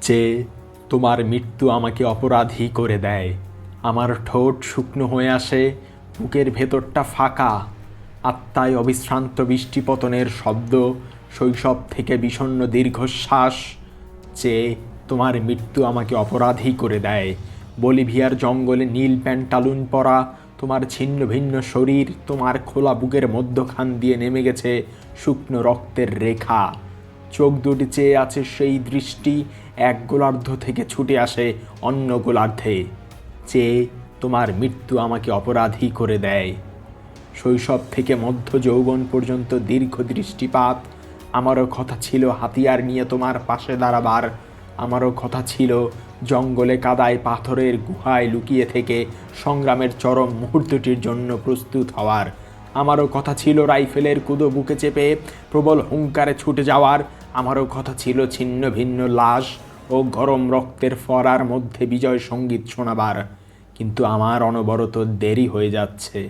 যে তোমার মৃত্যু আমাকে অপরাধী করে দেয়। আমার ঠোঁট শুকনো হয়ে আসে, বুকের ভেতরটা ফাঁকা। আত্মায় অবিশ্রান্ত বৃষ্টিপতনের শব্দ, শৈশব থেকে বিষণ্ণ দীর্ঘশ্বাস, যে তোমার মৃত্যু আমাকে অপরাধী করে দেয়। বলিভিয়ার জঙ্গলে নীল প্যান্টালুন পরা, তোমার ছিন্ন ভিন্ন শরীর, তোমার খোলা বুকের মধ্যখান দিয়ে নেমে গেছে শুকনো রক্তের রেখা। চোখ দুটি চেয়ে আছে সেই দৃষ্টি, এক গোলার্ধ থেকে ছুটে আসে অন্য গোলার্ধে। চেয়ে তোমার মৃত্যু আমাকে অপরাধী করে দেয়। শৈশব থেকে মধ্য যৌবন পর্যন্ত দীর্ঘ দৃষ্টিপাত, আমারও কথা ছিল হাতিয়ার নিয়ে তোমার পাশে দাঁড়াবার, আমারও কথা ছিল জঙ্গলে কাদায় পাথরের গুহায় লুকিয়ে থেকে সংগ্রামের চরম মুহূর্তটির জন্য প্রস্তুত হওয়ার, আমারও কথা ছিল রাইফেলের কুদো বুকে চেপে প্রবল হুঙ্কারে ছুটে যাওয়ার আমারও কথা ছিল ছিন্ন ভিন্ন লাশ ও গরম রক্তের ফরার মধ্যে বিজয় সংগীত শোনাবার। কিন্তু আমার অনবরত দেরি হয়ে যাচ্ছে।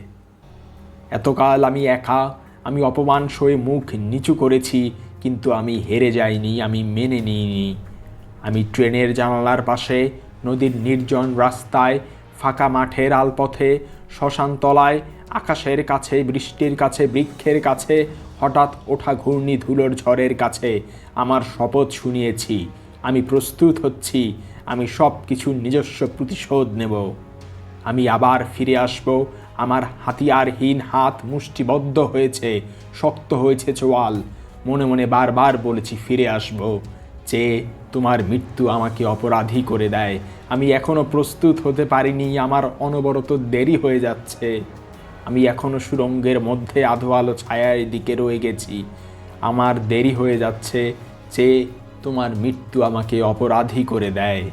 এতকাল আমি একা, আমি অপমান সয়ে মুখ নিচু করেছি, কিন্তু আমি হেরে যাইনি, আমি মেনে নিইনি। আমি ট্রেনের জানালার পাশে নদীর নির্জন রাস্তায় ফাঁকা মাঠের আলপথে, শ্মশানতলায়, আকাশের কাছে, বৃষ্টির কাছে, বৃক্ষের কাছে, হঠাৎ ওঠা ঘূর্ণি ধুলোর ঝড়ের কাছে। আমার শপথ শুনিয়েছি, আমি প্রস্তুত হচ্ছি, আমি সব কিছুর নিজস্ব প্রতিশোধ নেব। আমি আবার ফিরে আসব, আমার হাতিয়ারহীন হাত মুষ্টিবদ্ধ হয়েছে, শক্ত হয়েছে চোয়াল। মনে মনে বারবার বলেছি, ফিরে আসব। যে তোমার মৃত্যু আমাকে অপরাধী করে দেয়। আমি এখনও প্রস্তুত হতে পারিনি, আমার অনবরত দেরি হয়ে যাচ্ছে। আমি এখনও সুরঙ্গের মধ্যে আধো আলো ছায়ার দিকে রয়ে গেছি। আমার দেরি হয়ে যাচ্ছে যে তোমার মৃত্যু আমাকে অপরাধী করে দেয়।